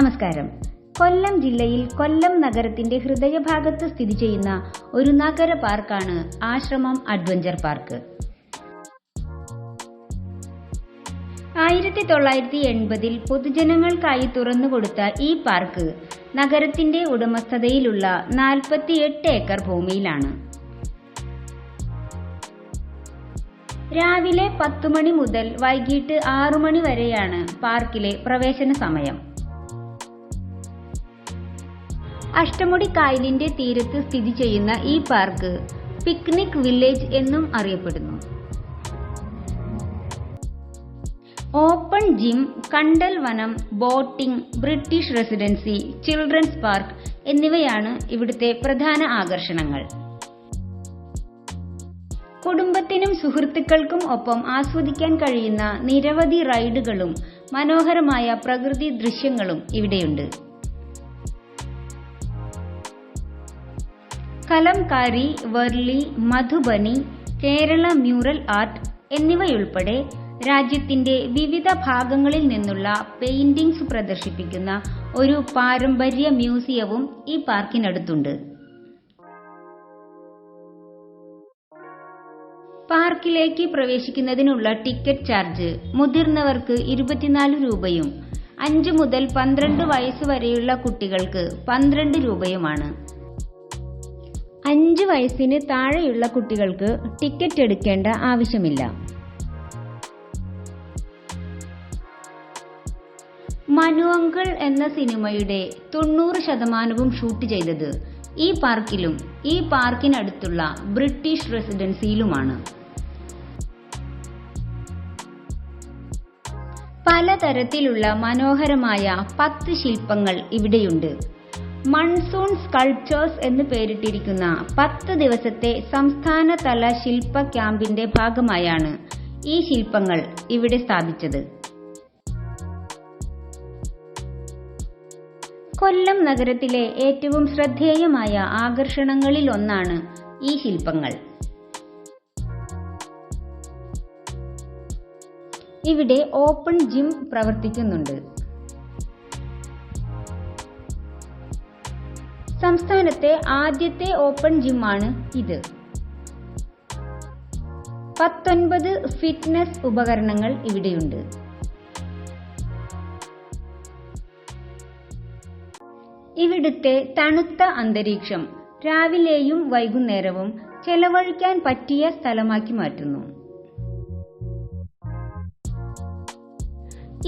നമസ്കാരം. കൊല്ലം ജില്ലയിൽ കൊല്ലം നഗരത്തിന്റെ ഹൃദയഭാഗത്ത് സ്ഥിതി ചെയ്യുന്ന ഒരു നഗര പാർക്കാണ് ആശ്രമം അഡ്വഞ്ചർ പാർക്ക്. ആയിരത്തി തൊള്ളായിരത്തി എൺപതിൽ പൊതുജനങ്ങൾക്കായി തുറന്നുകൊടുത്ത ഈ പാർക്ക് നഗരത്തിന്റെ ഉടമസ്ഥതയിലുള്ള നാൽപ്പത്തിയെട്ട് ഏക്കർ ഭൂമിയിലാണ്. രാവിലെ പത്തു മണി മുതൽ വൈകിട്ട് ആറു മണി വരെയാണ് പാർക്കിലെ പ്രവേശന സമയം. അഷ്ടമുടി കായലിന്റെ തീരത്ത് സ്ഥിതി ചെയ്യുന്ന ഈ പാർക്ക് പിക്നിക് വില്ലേജ് എന്നും അറിയപ്പെടുന്നു. ഓപ്പൺ ജിം കണ്ടൽ വനം boating British residency children's park എന്നിവയാണ് ഇവിടുത്തെ പ്രധാന ആകർഷണങ്ങൾ. കുടുംബത്തിനും സുഹൃത്തുക്കൾക്കും ഒപ്പം ആസ്വദിക്കാൻ കഴിയുന്ന നിരവധി റൈഡുകളും മനോഹരമായ പ്രകൃതി ദൃശ്യങ്ങളും ഇവിടെയുണ്ട്. കലംകാരി വർലി മധുബനി കേരള മ്യൂറൽ ആർട്ട് എന്നിവയുൾപ്പെടെ രാജ്യത്തിന്റെ വിവിധ ഭാഗങ്ങളിൽ നിന്നുള്ള പെയിന്റിംഗ്സ് പ്രദർശിപ്പിക്കുന്ന ഒരു പാരമ്പര്യ മ്യൂസിയവും ഈ പാർക്കിനടുത്തുണ്ട്. പാർക്കിലേക്ക് പ്രവേശിക്കുന്നതിനുള്ള ടിക്കറ്റ് ചാർജ് മുതിർന്നവർക്ക് ഇരുപത്തിനാല് രൂപയും അഞ്ച് മുതൽ പന്ത്രണ്ട് വയസ്സ് വരെയുള്ള കുട്ടികൾക്ക് പന്ത്രണ്ട് രൂപയുമാണ്. അഞ്ച് വയസ്സിന് താഴെയുള്ള കുട്ടികൾക്ക് ടിക്കറ്റ് എടുക്കേണ്ട ആവശ്യമില്ല. മനു അങ്കിൾ എന്ന സിനിമയുടെ തൊണ്ണൂറ് ശതമാനവും ഷൂട്ട് ചെയ്തത് ഈ പാർക്കിലും ഈ പാർക്കിനടുത്തുള്ള ബ്രിട്ടീഷ് റെസിഡൻസിയിലുമാണ്. പലതരത്തിലുള്ള മനോഹരമായ പത്ത് ശില്പങ്ങൾ ഇവിടെയുണ്ട്. മൺസൂൺ സ്കൾപ്ചേഴ്സ് എന്ന് പേരിട്ടിരിക്കുന്ന പത്ത് ദിവസത്തെ സംസ്ഥാനതല ശില്പ ക്യാമ്പിന്റെ ഭാഗമായാണ് ഈ ശില്പങ്ങൾ ഇവിടെ സ്ഥാപിച്ചത്. കൊല്ലം നഗരത്തിലെ ഏറ്റവും ശ്രദ്ധേയമായ ആകർഷണങ്ങളിൽ ഒന്നാണ് ഈ ശില്പങ്ങൾ. ഇവിടെ ഓപ്പൺ ജിം പ്രവർത്തിക്കുന്നുണ്ട്. സംസ്ഥാനത്തെ ആദ്യത്തെ ഓപ്പൺ ജിമ്മാണ് ഇത്. പത്തൊൻപത് ഫിറ്റ്നസ് ഉപകരണങ്ങൾ ഇവിടെയുണ്ട്. ഇവിടുത്തെ തണുത്ത അന്തരീക്ഷം രാവിലെയും വൈകുന്നേരവും ചെലവഴിക്കാൻ പറ്റിയ സ്ഥലമാക്കി മാറ്റുന്നു.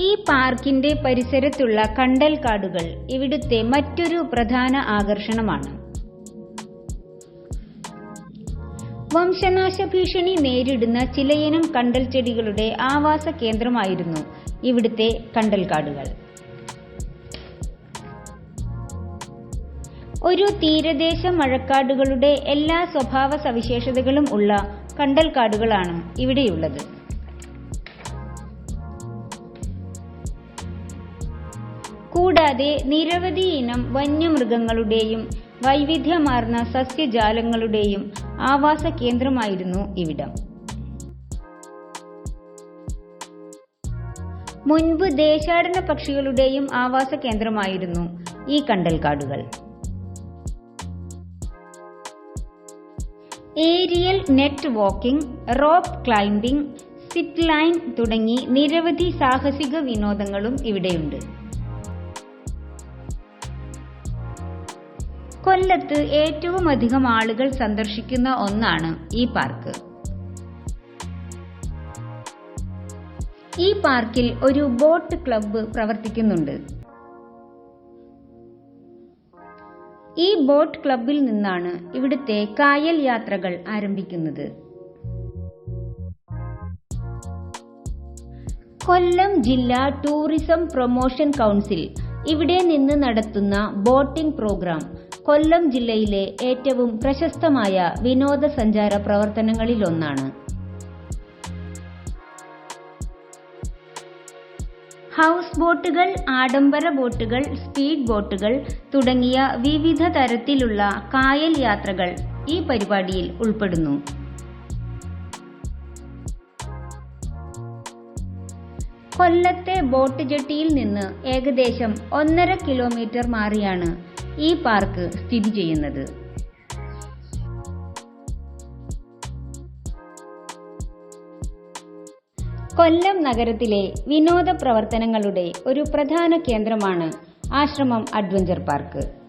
ഈ പാർക്കിന്റെ പരിസരത്തുള്ള കണ്ടൽക്കാടുകൾ ഇവിടുത്തെ മറ്റൊരു പ്രധാന ആകർഷണമാണ്. വംശനാശ ഭീഷണി നേരിടുന്ന ചിലയിനം കണ്ടൽ ചെടികളുടെ ആവാസ കേന്ദ്രമായിരുന്നു ഇവിടുത്തെ കണ്ടൽക്കാടുകൾ. ഒരു തീരദേശ മഴക്കാടുകളുടെ എല്ലാ സ്വഭാവ സവിശേഷതകളും ഉള്ള കണ്ടൽക്കാടുകളാണ് ഇവിടെയുള്ളത്. കൂടാതെ നിരവധി ഇനം വന്യമൃഗങ്ങളുടെയും വൈവിധ്യമാർന്ന സസ്യജാലങ്ങളുടെയും ആവാസ കേന്ദ്രമായിരുന്നു ഇവിടം. മുൻപ് ദേശാടന പക്ഷികളുടെയും ആവാസ കേന്ദ്രമായിരുന്നു ഈ കണ്ടൽക്കാടുകൾ. Aerial net walking rope climbing zip line തുടങ്ങി നിരവധി സാഹസിക വിനോദങ്ങളും ഇവിടെയുണ്ട്. കൊല്ലത്ത് ഏറ്റവും അധികം ആളുകൾ സന്ദർശിക്കുന്ന ഒന്നാണ് ഈ പാർക്ക്. ഈ പാർക്കിൽ ഒരു ബോട്ട് ക്ലബ്ബ് പ്രവർത്തിക്കുന്നുണ്ട്. ഈ ബോട്ട് ക്ലബിൽ നിന്നാണ് ഇവിടുത്തെ കായൽ യാത്രകൾ ആരംഭിക്കുന്നത്. കൊല്ലം ജില്ലാ ടൂറിസം പ്രൊമോഷൻ കൗൺസിൽ ഇവിടെ നിന്ന് നടത്തുന്ന ബോട്ടിംഗ് പ്രോഗ്രാം കൊല്ലം ജില്ലയിലെ ഏറ്റവും പ്രശസ്തമായ വിനോദസഞ്ചാര പ്രവർത്തനങ്ങളിലൊന്നാണ്. ഹൗസ് ബോട്ടുകൾ ആഡംബര ബോട്ടുകൾ സ്പീഡ് ബോട്ടുകൾ തുടങ്ങിയ വിവിധ തരത്തിലുള്ള കായൽ യാത്രകൾ ഈ പരിപാടിയിൽ ഉൾപ്പെടുന്നു. കൊല്ലത്തെ ബോട്ട് ജെട്ടിയിൽ നിന്ന് ഏകദേശം ഒന്നര കിലോമീറ്റർ മാറിയാണ് ഈ പാർക്ക് സ്ഥിതി ചെയ്യുന്നത്. കൊല്ലം നഗരത്തിലെ വിനോദ പ്രവർത്തനങ്ങളുടെ ഒരു പ്രധാന കേന്ദ്രമാണ് ആശ്രമം അഡ്വഞ്ചർ പാർക്ക്.